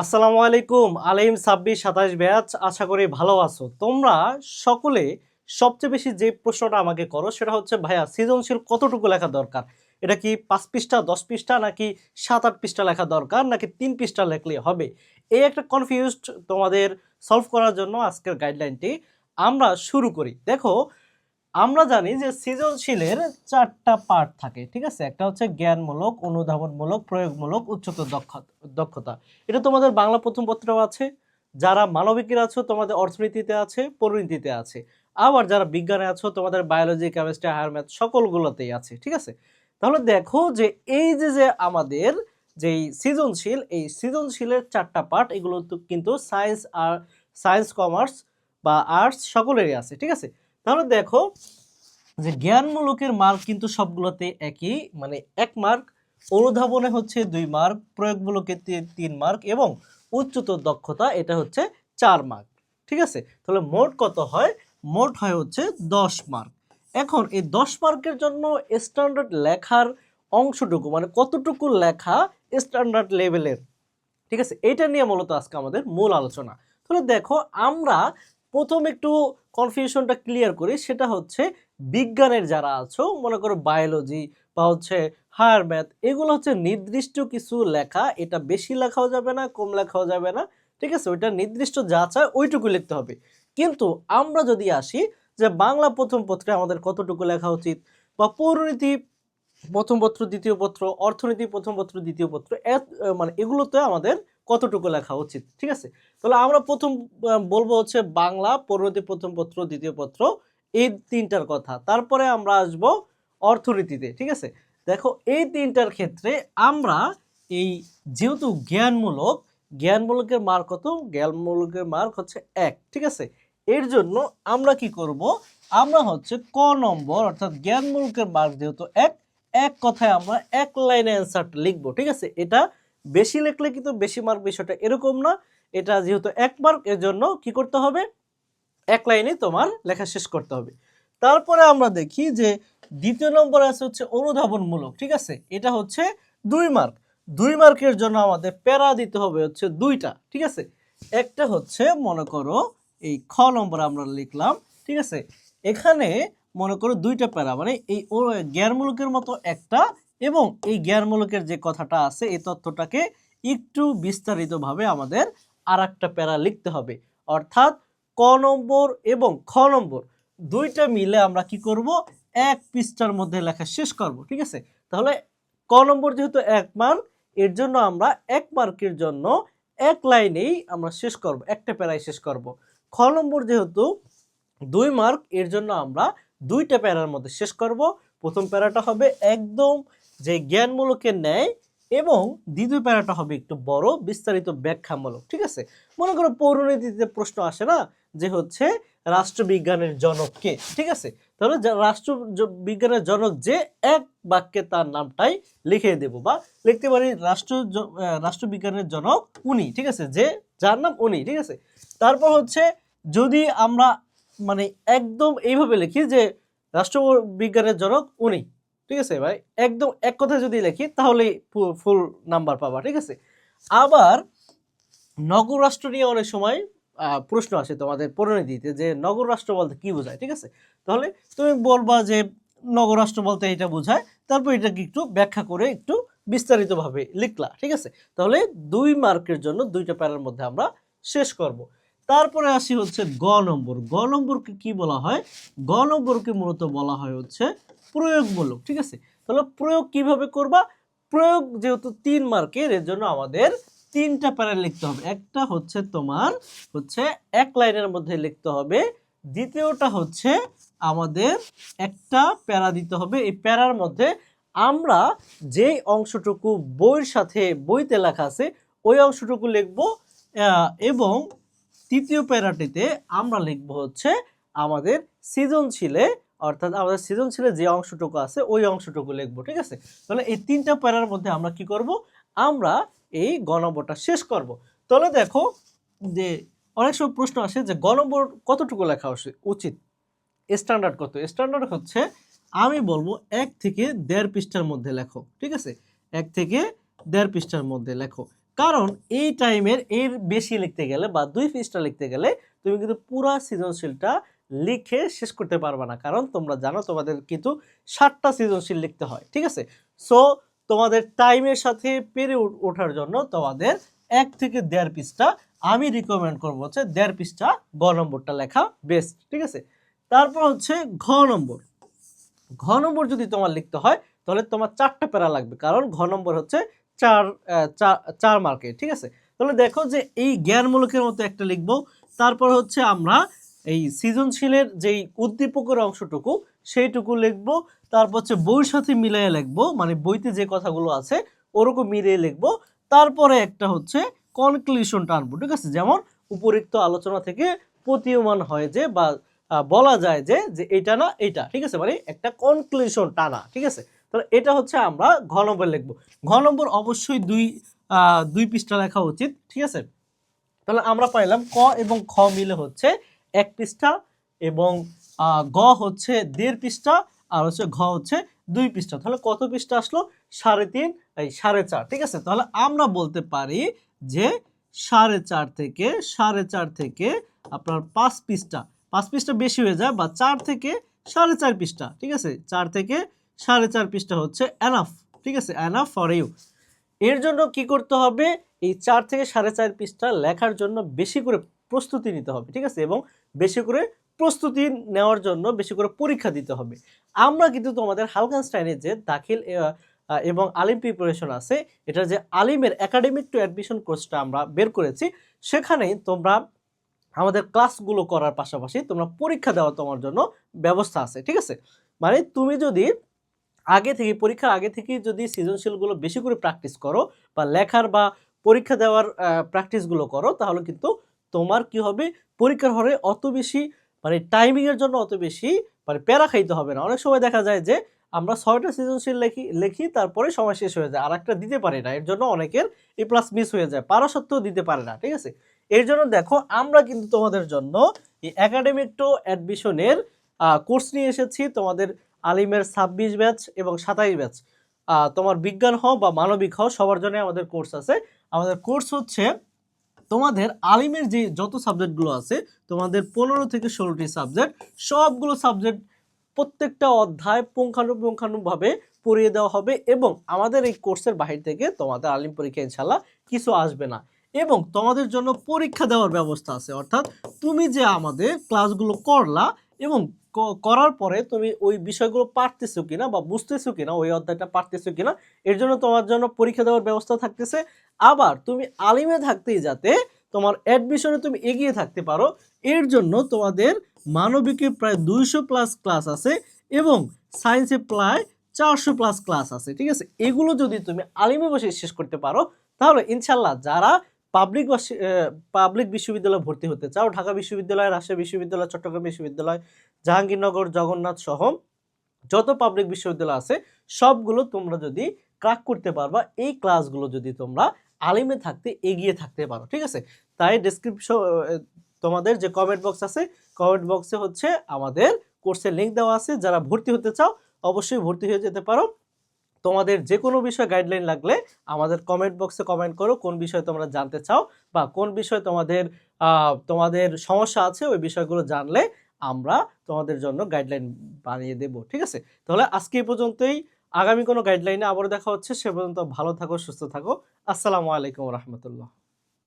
আসসালামু আলাইকুম, আলিম ছাব্বিশ সাতাশ ব্যাচ, আশা করি ভালো আছো। তোমরা সকলে সবচেয়ে বেশি যে প্রশ্নটা আমাকে করো সেটা হচ্ছে, ভাইয়া, সৃজনশীল কতটুকু লেখা দরকার? এটা কি পাঁচ পৃষ্ঠা, দশ পৃষ্ঠা, নাকি সাত আট পৃষ্ঠা লেখা দরকার, নাকি তিন পৃষ্ঠা লেখলে হবে? এই একটা কনফিউজড তোমাদের সলভ করার জন্য আজকের গাইডলাইনটি আমরা শুরু করি। দেখো আমরা জানি যে সৃজনশীলের চারটা পার্ট থাকে, ঠিক আছে? একটা হচ্ছে জ্ঞানমূলক, অনুধাবনমূলক, প্রয়োগমূলক, উচ্চতর দক্ষ- দক্ষতা। এটা তোমাদের বাংলা প্রথম পত্রেও আছে। যারা মানবিকের আছো, তোমাদের অর্থনীতিতে আছে পরিণতিতে আছে। আবার যারা বিজ্ঞানে আছো, তোমাদের বায়োলজি কেমিস্ট্রি হায়ার ম্যাথ সকলগুলোতেই আছে, ঠিক আছে? তাহলে দেখো যে এই যে যে আমাদের যেই সৃজনশীল, এই সৃজনশীলের চারটা পার্ট এগুলো কিন্তু সায়েন্স আর সায়েন্স কমার্স বা আর্টস সকলেরই আছে, ঠিক আছে? তাহলে দেখো যে জ্ঞানমূলকের মার্ক কিন্তু সবগুলোতে একই মানে এক মার্ক অনুধাবনে হচ্ছে দুই মার্ক প্রয়োগমূলকে তিন মার্ক এবং উচ্চতর দক্ষতা এটা হচ্ছে চার মার্ক ঠিক আছে? তাহলে মোট কত হয়? মোট হয় হচ্ছে দশ মার্ক এখন এই দশ মার্কের জন্য স্ট্যান্ডার্ড লেখার অংশটুকু মানে কতটুকু লেখা স্ট্যান্ডার্ড লেভেলের ঠিক আছে? এটা নিয়ে মূলত আজকে আমাদের মূল আলোচনা। তাহলে দেখো আমরা প্রথম একটু কনফিউশনটা ক্লিয়ার করি, সেটা হচ্ছে বিজ্ঞানের যারা আছো, মনে করো বায়োলজি বা হচ্ছে হায়ার ম্যাথ, এগুলো হচ্ছে নির্দিষ্ট কিছু লেখা, এটা বেশি লেখাও যাবে না, কম লেখাও যাবে না, ঠিক আছে? ওইটা নির্দিষ্ট যা চায় ওইটুকু লিখতে হবে। কিন্তু আমরা যদি আসি যে বাংলা প্রথম পত্রে আমাদের কতটুকু লেখা উচিত বা পৌরনীতি প্রথম পত্র, দ্বিতীয় পত্র, অর্থনীতি প্রথম পত্র, দ্বিতীয় পত্র মানে এগুলোতে আমাদের কতটুকু লেখা উচিত, ঠিক আছে? তাহলে আমরা প্রথম বলব হচ্ছে বাংলা পরিণতি প্রথম পত্র, দ্বিতীয় পত্র, এই তিনটার কথা। তারপরে আমরা আসব অর্থনীতিতে, ঠিক আছে? দেখো, এই তিনটার ক্ষেত্রে আমরা এই যেহেতু জ্ঞানমূলক, জ্ঞানমূলকের মার্ক কত? জ্ঞানমূলকের মার্ক হচ্ছে এক, ঠিক আছে? এর জন্য আমরা কি করব? আমরা হচ্ছে ক নম্বর, অর্থাৎ জ্ঞানমূলকের মার্ক যেহেতু এক এক কথায় আমরা এক লাইনে অ্যান্সারটা লিখব, ঠিক আছে? এটা বেশি লিখলে কিন্তু বেশি মার্ক বিষয়টা এরকম না। এটা যেহেতু এক মার্ক এর জন্য কি করতে হবে? এক লাইনে তোমার লেখা শেষ করতে হবে। তারপরে আমরা দেখি যে দ্বিতীয় নম্বর আছে হচ্ছে অনুধাবনমূলক, ঠিক আছে? এটা হচ্ছে দুই মার্ক দুই মার্কের জন্য আমাদের প্যারা দিতে হবে হচ্ছে দুইটা, ঠিক আছে? একটা হচ্ছে মনে করো এই খ নম্বর আমরা লিখলাম, ঠিক আছে? এখানে মনে করো দুইটা প্যারা মানে এই জ্ঞানমূলকের মতো একটা এবং এই জ্ঞানমূলকের যে কথাটা আছে, এই তথ্যটাকে একটু বিস্তারিতভাবে আমাদের আর একটা প্যারা লিখতে হবে। অর্থাৎ ক নম্বর এবং খ নম্বর দুইটা মিলে আমরা কি করব? এক পৃষ্ঠার মধ্যে লেখা শেষ করব, ঠিক আছে? তাহলে ক নম্বর যেহেতু এক মার্ক এর জন্য আমরা এক মার্কের জন্য এক লাইনেই আমরা শেষ করব, একটা প্যারায় শেষ করব। খ নম্বর যেহেতু দুই মার্ক, এর জন্য আমরা দুইটা প্যারার মধ্যে শেষ করব। প্রথম প্যারাটা হবে একদম যে জ্ঞানমূলকের ন্যায় এবং দ্বিতীয় প্যারাটা হবে একটু বড়, বিস্তারিত ব্যাখ্যামূলক, ঠিক আছে? মনে করো পৌরনীতিতে প্রশ্ন আসে না যে হচ্ছে রাষ্ট্রবিজ্ঞানের জনককে ঠিক আছে? তাহলে রাষ্ট্র বিজ্ঞানের জনক যে এক বাক্যে তার নামটাই লিখে দেব বা লিখতে পারি রাষ্ট্র রাষ্ট্রবিজ্ঞানের জনক উনি, ঠিক আছে? যে যার নাম উনি, ঠিক আছে? তারপর হচ্ছে যদি আমরা মানে একদম এইভাবে লিখি যে রাষ্ট্রবিজ্ঞানের জনক উনি ঠিক আছে ভাই? একদম এক কথায় যদি লিখি, তাহলেই ফুল নাম্বার পাবা, ঠিক আছে? আবার নগর রাষ্ট্র নিয়ে অনেক সময় প্রশ্ন আসে তোমাদের পরিণতিতে যে নগর রাষ্ট্র বলতে কি বোঝায়, ঠিক আছে? তাহলে তুমি বলবা যে নগর রাষ্ট্র বলতে এটা বোঝায়, তারপর এটাকে একটু ব্যাখ্যা করে একটু বিস্তারিতভাবে লিখলা, ঠিক আছে? তাহলে দুই মার্কের জন্য দুইটা প্যারার মধ্যে আমরা শেষ করব। তারপরে আসি হচ্ছে গ নম্বর। গ নম্বরকে কি বলা হয়? গ নম্বরকে মূলত বলা হয় হচ্ছে প্রয়োগমূলক, ঠিক আছে? তাহলে প্রয়োগ কীভাবে করবা? প্রয়োগ যেহেতু তিন মার্কের, এর জন্য আমাদের তিনটা প্যারা লিখতে হবে। একটা হচ্ছে তোমার হচ্ছে এক লাইনের মধ্যে লিখতে হবে, দ্বিতীয়টা হচ্ছে আমাদের একটা প্যারা দিতে হবে। এই প্যারার মধ্যে আমরা যেই অংশটুকু বইয়ের সাথে বইতে লেখা আছে, ওই অংশটুকু লিখব এবং তৃতীয় প্যারাটিতে আমরা লিখব হচ্ছে আমাদের সৃজনশীলে, অর্থাৎ আমাদের সৃজনশীলে যে অংশটুকু আছে, ওই অংশটুকু লিখব, ঠিক আছে? তাহলে এই তিনটা প্যারার মধ্যে আমরা কি করব? আমরা এই গণম্বরটা শেষ করব। তাহলে দেখো যে অনেক সময় প্রশ্ন আসে যে গণম্বর কতটুকু লেখা উচিত? স্ট্যান্ডার্ড কত? স্ট্যান্ডার্ড হচ্ছে আমি বলব এক থেকে দেড় পৃষ্ঠার মধ্যে লেখো, ঠিক আছে? এক থেকে দেড় পৃষ্ঠার মধ্যে লেখো। কারণ এই টাইমের এর বেশি লিখতে গেলে বা দুই পৃষ্ঠা লিখতে গেলে তুমি কিন্তু পুরা সৃজনশীলটা লিখে শেষ করতে পারবে না। কারণ তোমরা জানো তোমাদের কিন্তু ষাটটা সৃজনশীল লিখতে হয়, ঠিক আছে? সো তোমাদের টাইমের সাথে পেরে ওঠার জন্য তোমাদের এক থেকে দেড় পৃষ্ঠা আমি রিকমেন্ড করব হচ্ছে দেড় পৃষ্ঠা গ নম্বরটা লেখা বেস্ট ঠিক আছে? তারপর হচ্ছে ঘ নম্বর। ঘ নম্বর যদি তোমার লিখতে হয়, তাহলে তোমার চারটা প্যারা লাগবে। কারণ ঘ নম্বর হচ্ছে চার চার মার্কে ঠিক আছে? তাহলে দেখো যে এই জ্ঞানমূলকের মতো একটা লিখব। তারপর হচ্ছে আমরা এই সৃজনশীলের যেই উদ্দীপকের অংশটুকু, সেইটুকু লিখব। তারপর হচ্ছে বইয়ের সাথে মিলিয়ে লিখব মানে বইতে যে কথাগুলো আছে, ওরকম মিলিয়ে লিখব। তারপরে একটা হচ্ছে কনক্লুশন টানবো ঠিক আছে? যেমন উপরিক্ত আলোচনা থেকে প্রতীয়মান হয় যে বা বলা যায় যে এটা না, এটা, ঠিক আছে? মানে একটা কনক্লুশন টানা, ঠিক আছে? তাহলে এটা হচ্ছে আমরা ঘ নম্বর লিখব। ঘ নম্বর অবশ্যই দুই দুই পৃষ্ঠা লেখা উচিত, ঠিক আছে? তাহলে আমরা পাইলাম ক এবং খ মিলে হচ্ছে এক পৃষ্ঠা এবং গ হচ্ছে দেড় পৃষ্ঠা আর হচ্ছে ঘ হচ্ছে দুই পৃষ্ঠা। তাহলে কত পৃষ্ঠা আসলো? সাড়ে তিন, এই সাড়ে চার, ঠিক আছে? তাহলে আমরা বলতে পারি যে সাড়ে চার থেকে, সাড়ে চার থেকে আপনার পাঁচ পৃষ্ঠা পাঁচ পৃষ্ঠা বেশি হয়ে যায় বা চার থেকে সাড়ে চার পৃষ্ঠা, ঠিক আছে? চার থেকে সাড়ে চার পৃষ্ঠা হচ্ছে অ্যানাফ ঠিক আছে? অ্যানাফ ফর ইউ এর জন্য কি করতে হবে? এই চার থেকে সাড়ে চার পৃষ্ঠা লেখার জন্য বেশি করে প্রস্তুতি নিতে হবে, ঠিক আছে? এবং বেশি করে প্রস্তুতি নেওয়ার জন্য বেশি করে পরীক্ষা দিতে হবে। আমরা কিন্তু তোমাদের হালকান হালকানস্টাইনের যে দাখিল এবং আলিম প্রিপারেশন আছে এটা যে আলিমের একাডেমিক টু অ্যাডমিশন কোর্সটা আমরা বের করেছি, সেখানে তোমরা আমাদের ক্লাসগুলো করার পাশাপাশি তোমরা পরীক্ষা দেওয়া তোমার জন্য ব্যবস্থা আছে, ঠিক আছে? মানে তুমি যদি আগে থেকে, পরীক্ষার আগে থেকে যদি সৃজনশীলগুলো বেশি করে প্র্যাকটিস করো বা লেখার বা পরীক্ষা দেওয়ার প্র্যাকটিসগুলো করো, তাহলে কিন্তু তোমার কি হবে? পরীক্ষার হলে অত বেশি মানে টাইমিংয়ের জন্য অত বেশি মানে প্যারা খাইতে হবে না। অনেক সময় দেখা যায় যে আমরা ছয়টা সৃজনশীল লেখি, লিখি, তারপরে সময় শেষ হয়ে যায়। আর একটা দিতে পারি না। এর জন্য অনেকের এ প্লাস মিস হয়ে যায়। পারা সত্ত্বেও দিতে পারে না, ঠিক আছে? এর জন্য দেখো, আমরা কিন্তু তোমাদের জন্য এই একাডেমিক টু অ্যাডমিশনের কোর্স নিয়ে এসেছি। তোমাদের আলিমের ছাব্বিশ ব্যাচ এবং সাতাইশ ব্যাচ। তোমার বিজ্ঞান হও বা মানবিক হও, সবার জন্য আমাদের কোর্স আছে। আমাদের কোর্স হচ্ছে তোমাদের আলিমের যে যত সাবজেক্টগুলো আছে, তোমাদের পনেরো থেকে ষোলোটি সাবজেক্ট, সবগুলো সাবজেক্ট প্রত্যেকটা অধ্যায় পুঙ্খানুপুঙ্খানুভাবে পড়িয়ে দেওয়া হবে এবং আমাদের এই কোর্সের বাহির থেকে তোমাদের আলিম পরীক্ষা ইনশাল্লাহ কিছু আসবে না। এবং তোমাদের জন্য পরীক্ষা দেওয়ার ব্যবস্থা আছে। অর্থাৎ তুমি যে আমাদের ক্লাসগুলো করলা এবং করার পরে তুমি ওই বিষয়গুলো পারতেছো কিনা বা বুঝতেছো কিনা, ওই অধ্যায়টা পারতেছো কিনা, এর জন্য তোমার জন্য পরীক্ষা দেওয়ার ব্যবস্থা থাকতেছে। আবার তুমি আলিমে থাকতেই যাতে তোমার অ্যাডমিশনে তুমি এগিয়ে থাকতে পারো, এর জন্য তোমাদের মানবিকে প্রায় দুইশো প্লাস ক্লাস আছে এবং সায়েন্সে প্রায় চারশো প্লাস ক্লাস আছে, ঠিক আছে? এগুলো যদি তুমি আলিমে বসে শেষ করতে পারো, তাহলে ইনশাল্লাহ যারা পাবলিক পাবলিক বিশ্ববিদ্যালয়ে ভর্তি হতে চাও, ঢাকা বিশ্ববিদ্যালয়, রাজশাহী বিশ্ববিদ্যালয়, চট্টগ্রাম বিশ্ববিদ্যালয়, জাহাঙ্গীরনগর, জগন্নাথ সহ যত পাবলিক বিশ্ববিদ্যালয় আছে, সবগুলো তোমরা যদি ক্রাক করতে পারবা, এই ক্লাসগুলো যদি তোমরা আলিমে থাকতে, এগিয়ে থাকতে পারো, ঠিক আছে? তাই ডেসক্রিপশন তোমাদের যে কমেন্ট বক্স আছে কমেন্ট বক্সে হচ্ছে আমাদের কোর্সের লিঙ্ক দেওয়া আছে, যারা ভর্তি হতে চাও, অবশ্যই ভর্তি হয়ে যেতে পারো। তোমাদের যে কোনো বিষয়ে গাইডলাইন লাগলে আমাদের কমেন্ট বক্সে কমেন্ট করো, কোন বিষয়ে তোমরা জানতে চাও বা কোন বিষয়ে তোমাদের তোমাদের সমস্যা আছে, ওই বিষয়গুলো জানলে আমরা তোমাদের জন্য গাইডলাইন বানিয়ে দেব, ঠিক আছে? তাহলে আজকে এই পর্যন্তই। আগামী কোনো গাইডলাইনে আবারও দেখা হচ্ছে, সে পর্যন্ত ভালো থাকো, সুস্থ থাকো। আসসালামু আলাইকুম রহমতুল্লাহ।